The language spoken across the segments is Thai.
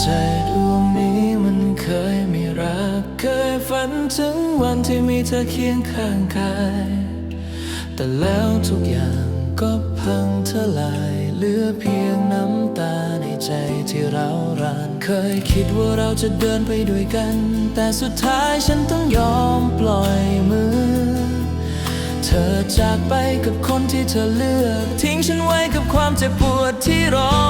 ใจดวงนี้มันเคยมีรัก เคยฝันถึงวันที่มีเธอเคียงข้างกาย แต่แล้วทุกอย่างก็พังทลายเหลือเพียงน้ำตาในใจที่เราราน เคยคิดว่าเราจะเดินไปด้วยกัน แต่สุดท้ายฉันต้องยอมปล่อยมือ เธอจากไปกับคนที่เธอเลือก ทิ้งฉันไว้กับความเจ็บปวดที่รอ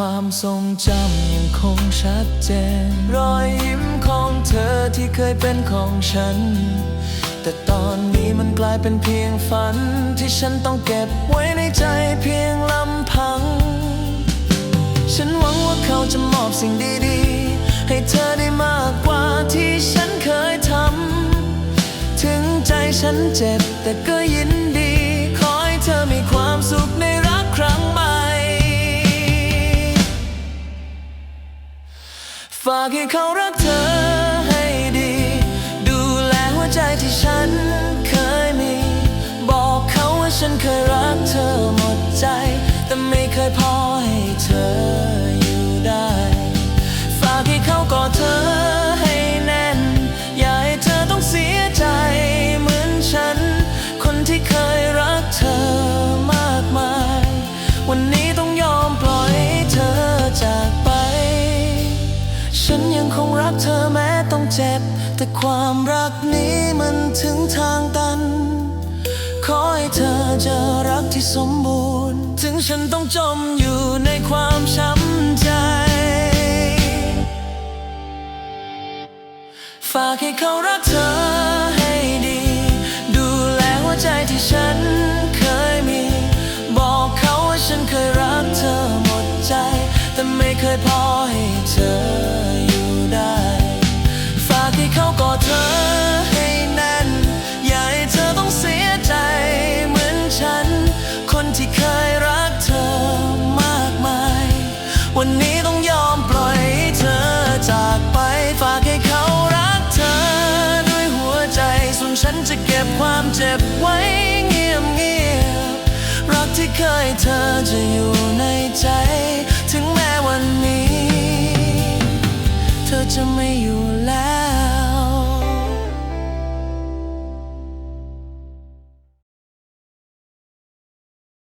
ความทรงจำยังคงชัดเจน รอยยิ้มของเธอที่เคยเป็นของฉัน แต่ตอนนี้มันกลายเป็นเพียงฝัน ที่ฉันต้องเก็บไว้ในใจเพียงลำพัง ฉันหวังว่าเขาจะมอบสิ่งดีๆ ให้เธอได้มากกว่าที่ฉันเคยทำ ถึงใจฉันเจ็บแต่ก็ยิน ฝากให้เขารักเธอให้ดี ดูแลหัวใจที่ฉันเคยมี บอกเขาว่าฉันเคยรักเธอหมดใจ แต่ไม่เคยพอให้เธออยู่ได้ ฝากให้เขากอดเธอให้แน่น อย่าให้เธอต้องเสียใจเหมือนฉัน คนที่เคยรักเธอมากมาย วันนี้ เจ็บ แต่ความรักนี้มันถึงทางตัน ขอให้เธอเจอรักที่สมบูรณ์ ถึงฉันต้องจมอยู่ในความช้ำใจ ฝากให้เขารักเธอให้ดี ดูแลหัวใจที่ฉันเคยมี บอกเขาว่าฉันเคยรักเธอหมดใจ แต่ไม่เคยพอให้เธอ ฉันจะเก็บความเจ็บไว้เงียบเงียบรักที่เคยเธอจะอยู่